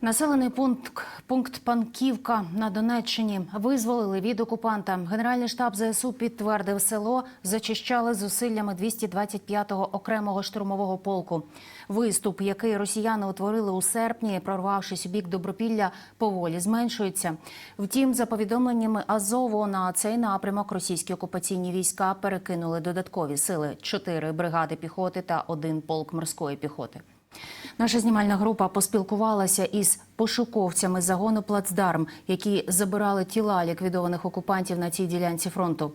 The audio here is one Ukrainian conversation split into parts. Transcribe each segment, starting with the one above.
Населений пункт пункт Панківка на Донеччині визволили від окупанта. Генеральний штаб ЗСУ підтвердив село, зачищали зусиллями 225-го окремого штурмового полку. Виступ, який росіяни утворили у серпні, прорвавшись у бік Добропілля, поволі зменшується. Втім, за повідомленнями Азову на цей напрямок російські окупаційні війська перекинули додаткові сили: чотири бригади піхоти та один полк морської піхоти. Наша знімальна група поспілкувалася із пошуковцями загону Плацдарм, які забирали тіла ліквідованих окупантів на цій ділянці фронту.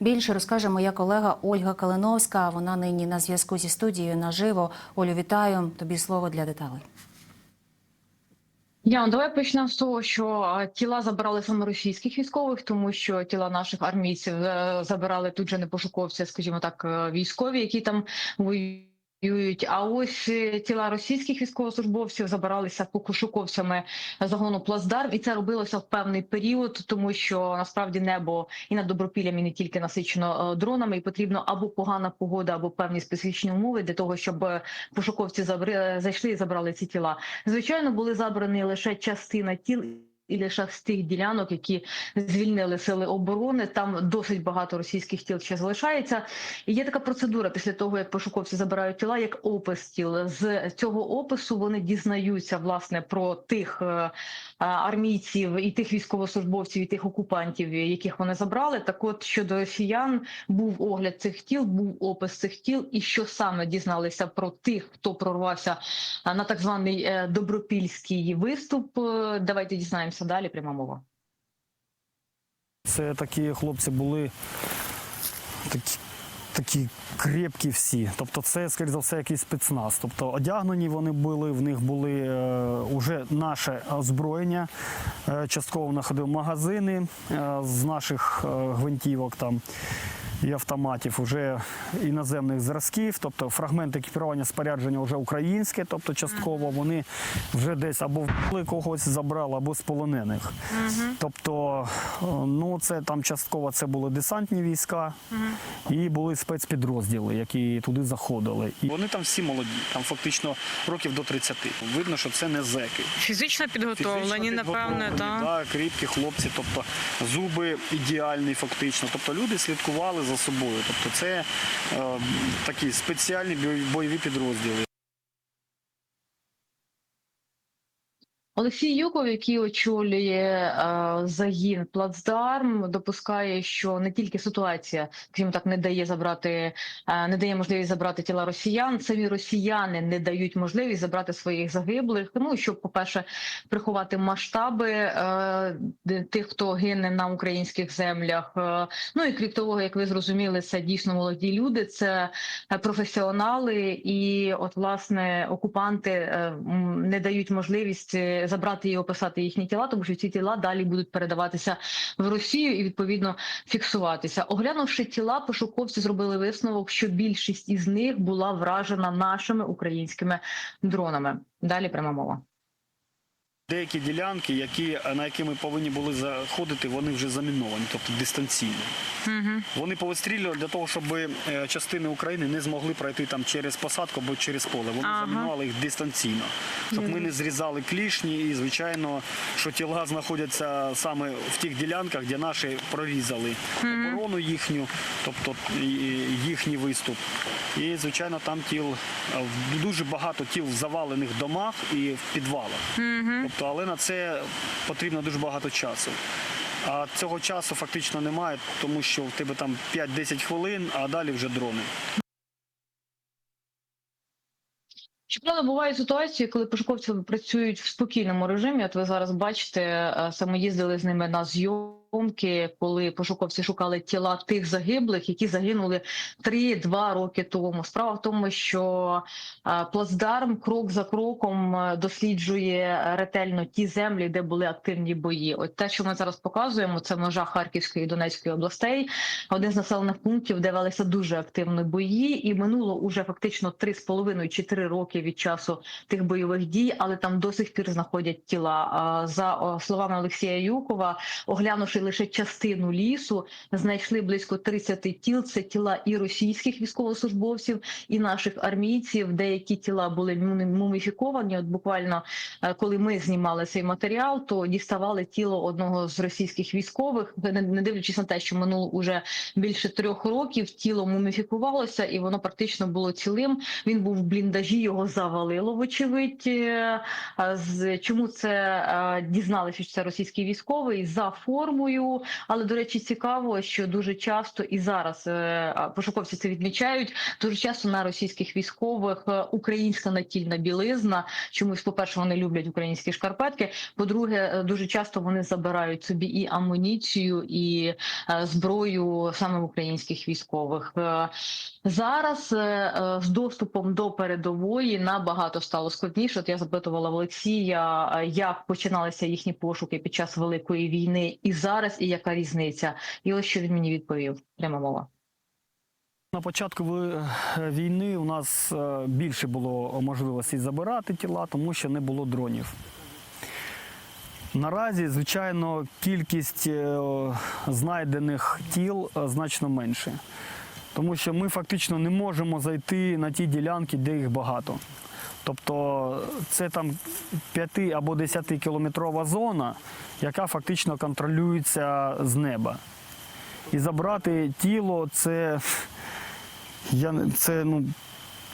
Більше розкаже моя колега Ольга Калиновська. Вона нині на зв'язку зі студією наживо. Олю, вітаю. Тобі слово для деталей. Ян, ну, давай почнемо з того, що тіла забирали саме російських військових, тому що тіла наших армійців е, забирали тут же не пошуковці, скажімо так, е, військові, які там воюють. А ось е, тіла російських військовослужбовців забиралися пошуковцями загону Плацдарм, і це робилося в певний період, тому що насправді небо і над добропіллям і не тільки насичено е, дронами, і потрібно або погана погода, або певні специфічні умови для того, щоб е, пошуковці забри- зайшли і забрали ці тіла. Звичайно, були забрані лише частина тіл. І лише з тих ділянок, які звільнили сили оборони, там досить багато російських тіл ще залишається. І є така процедура після того, як пошуковці забирають тіла, як опис тіл. З цього опису вони дізнаються власне про тих е, армійців і тих військовослужбовців, і тих окупантів, яких вони забрали. Так, от щодо росіян, був огляд цих тіл, був опис цих тіл, і що саме дізналися про тих, хто прорвався на так званий е, добропільський виступ. Е, Давайте дізнаємося далі. Пряма мова. Це такі хлопці були такі, такі крепкі всі. Тобто, це, скоріш за все, якийсь спецназ. Тобто одягнені вони були, в них були е, уже наше озброєння. Е, частково знаходив магазини е, з наших гвинтівок там. І автоматів вже іноземних зразків, тобто фрагмент екіпірування спорядження вже українське, тобто частково вони вже десь або вбили когось забрали, або з полонених. Тобто, е, ну це там частково це були десантні війська і були спецпідрозділи, які туди заходили. І Вони там всі молоді, там фактично років до 30. Видно, що це не зеки. Фізично підготовлені, напевне, підготовлені, так. да, кріпкі хлопці, тобто зуби ідеальні, фактично. Тобто люди слідкували за собою. Тобто це е, такі спеціальні бойові- підрозділи. Олексій Юков, який очолює е, загін Плацдарм, допускає, що не тільки ситуація, крім так, не дає забрати, е, не дає можливість забрати тіла росіян. Самі росіяни не дають можливість забрати своїх загиблих. Тому щоб, по-перше, приховати масштаби е, тих, хто гине на українських землях. Ну і крім того, як ви зрозуміли, це дійсно молоді люди, це професіонали, і от власне окупанти не дають можливість забрати і описати їхні тіла, тому що ці тіла далі будуть передаватися в Росію і відповідно фіксуватися. Оглянувши тіла, пошуковці зробили висновок, що більшість із них була вражена нашими українськими дронами. Далі пряма мова. Деякі ділянки, які, на які ми повинні були заходити, вони вже заміновані, тобто дистанційно. Угу. Вони повистрілювали для того, щоб е, частини України не змогли пройти там через посадку або через поле. Вони Ага. замінували їх дистанційно, щоб ми не зрізали клішні. І звичайно, що тіла знаходяться саме в тих ділянках, де наші прорізали оборону їхню, тобто їхній виступ. І звичайно, там тіл е, дуже багато тіл в завалених домах і в підвалах. Тобто, але на це потрібно дуже багато часу. А цього часу фактично немає, тому що в тебе там 5-10 хвилин, а далі вже дрони. Щоправда, бувають ситуації, коли пошуковці працюють в спокійному режимі. От ви зараз бачите, е, саме їздили з ними на зйомки, коли пошуковці шукали тіла тих загиблих, які загинули 3-2 роки тому. Справа в тому, що е, плацдарм крок за кроком е, досліджує ретельно ті землі, де були активні бої. От те, що ми зараз показуємо, це межа Харківської і Донецької областей, один з населених пунктів, де велися дуже активні бої, і минуло уже фактично 3,5 чи 3 роки від часу тих бойових дій, але там до сих пір знаходять тіла. За словами Олексія Юкова, оглянувши лише частину лісу, знайшли близько 30 тіл. Це тіла і російських військовослужбовців, і наших армійців. Деякі тіла були муміфіковані. От буквально е, коли ми знімали цей матеріал, то діставали тіло одного з російських військових, не, дивлячись на те, що минуло уже більше трьох років. Тіло муміфікувалося, і воно практично було цілим. Він був в бліндажі, його завалило, вочевидь. Е, чому це е, дізналися, що це російський військовий за формою. Але до речі, цікаво, що дуже часто і зараз е, пошуковці це відмічають. Дуже часто на російських військових е, українська натільна білизна. Чомусь, по перше, вони люблять українські шкарпетки. По-друге, е, дуже часто вони забирають собі і амуніцію, і зброю саме українських військових. Зараз з доступом до передової набагато стало складніше. От я запитувала в Олексія, як починалися їхні пошуки під час великої війни, і зараз, і яка різниця. І ось що він мені відповів. Пряма мова. На початку війни у нас е, більше було можливостей забирати тіла, тому що не було дронів. Наразі, звичайно, кількість е, знайдених тіл е, значно менше. Тому що ми фактично не можемо зайти на ті ділянки, де їх багато. Тобто це там 5 або 10 кілометрова зона, яка фактично контролюється з неба. І забрати тіло це, я, це, ну,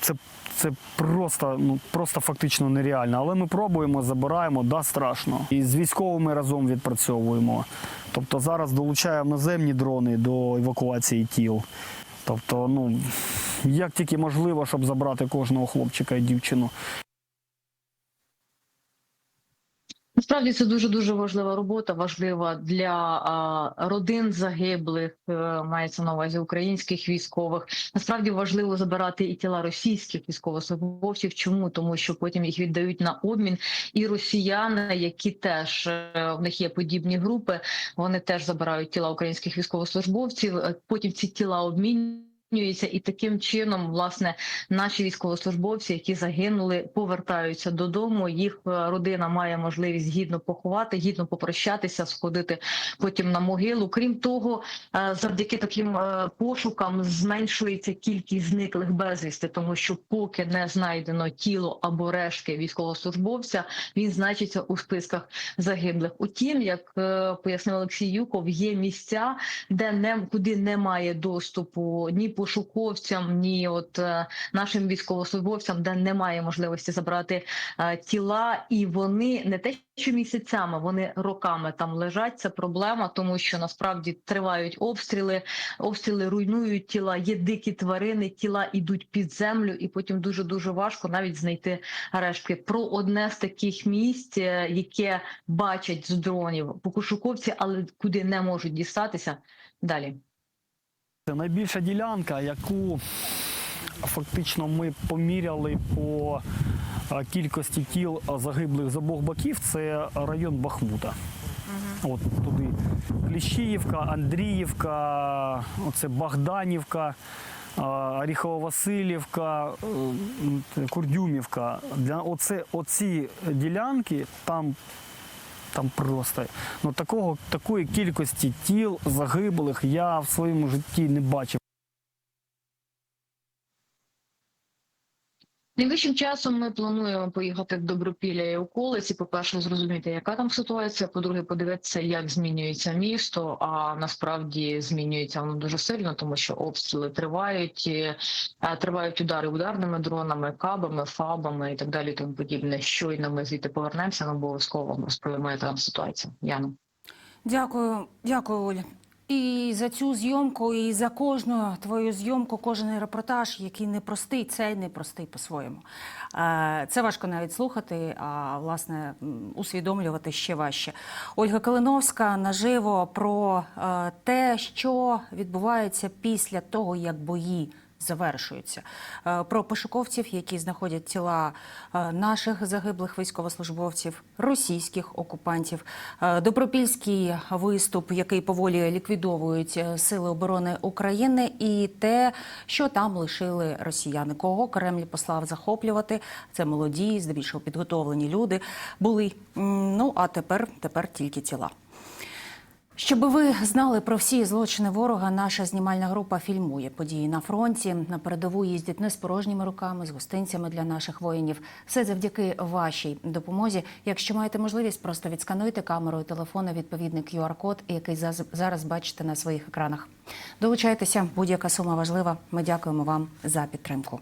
це, це просто, ну, просто фактично нереально. Але ми пробуємо, забираємо, да, страшно. І з військовими разом відпрацьовуємо. Тобто зараз долучаємо наземні дрони до евакуації тіл. Тобто, ну, як тільки можливо, щоб забрати кожного хлопчика і дівчину. Насправді це дуже дуже важлива робота, важлива для родин загиблих, е, мається на увазі українських військових. Насправді важливо забирати і тіла російських військовослужбовців. Чому тому, що потім їх віддають на обмін, і росіяни, які теж е, в них є подібні групи, вони теж забирають тіла українських військовослужбовців. е, Потім ці тіла обмінюють. І таким чином, власне, наші військовослужбовці, які загинули, повертаються додому. Їх е, родина має можливість гідно поховати, гідно попрощатися, сходити потім на могилу. Крім того, е, завдяки таким е, пошукам зменшується кількість зниклих безвісти, тому що поки не знайдено тіло або рештки військовослужбовця, він значиться у списках загиблих. Утім, як пояснив Олексій Юков, є місця, де не куди немає доступу ні пошуковцям, ні от е, нашим військовослужбовцям, де немає можливості забрати е, тіла, і вони не те, що місяцями, вони роками там лежать. Це проблема, тому що насправді тривають обстріли, обстріли руйнують тіла. Є дикі тварини, тіла йдуть під землю, і потім дуже дуже важко навіть знайти рештки. Про одне з таких місць, е, яке бачать з дронів покушуковці, але куди не можуть дістатися. Далі. Це найбільша ділянка, яку фактично ми поміряли по е, кількості тіл загиблих з обох боків. Це район Бахмута. От туди Кліщіївка, Андріївка, оце Богданівка, е, Оріхово-Василівка, е, Курдюмівка. Для оце, оці ділянки там. Там просто ну такого такої кількості тіл загиблих я в своєму житті не бачив. Найближчим часом ми плануємо поїхати в Добропілля і околиці. По перше, зрозуміти, яка там ситуація. По-друге, подивитися, як змінюється місто. А насправді змінюється воно дуже сильно, тому що обстріли тривають, і, е, тривають удари ударними дронами, кабами, фабами і так далі. Тому подібне. Щойно ми звідти повернемося. Ми обов'язково розповімо, яка там ситуація. Яна. Дякую, дякую, Оля. І за цю зйомку, і за кожну твою зйомку, кожен репортаж, який непростий, цей непростий по-своєму. Е, Це важко навіть слухати, а власне усвідомлювати ще важче. Ольга Калиновська наживо про е, те, що відбувається після того, як бої завершуються. Е, Про пошуковців, які знаходять тіла е, наших загиблих військовослужбовців, російських окупантів, Е, добропільський виступ, який поволі ліквідовують сили оборони України, і те, що там лишили росіяни, кого Кремль послав захоплювати. Це молоді, здебільшого підготовлені люди були. Ну а тепер, тепер тільки тіла. Щоб ви знали про всі злочини ворога, наша знімальна група фільмує події на фронті. На передову їздять не з порожніми руками, з гостинцями для наших воїнів. Все завдяки вашій допомозі. Якщо маєте можливість, просто відскануйте камерою телефона відповідний QR-код, який зараз бачите на своїх екранах. Долучайтеся, будь-яка сума важлива. Ми дякуємо вам за підтримку.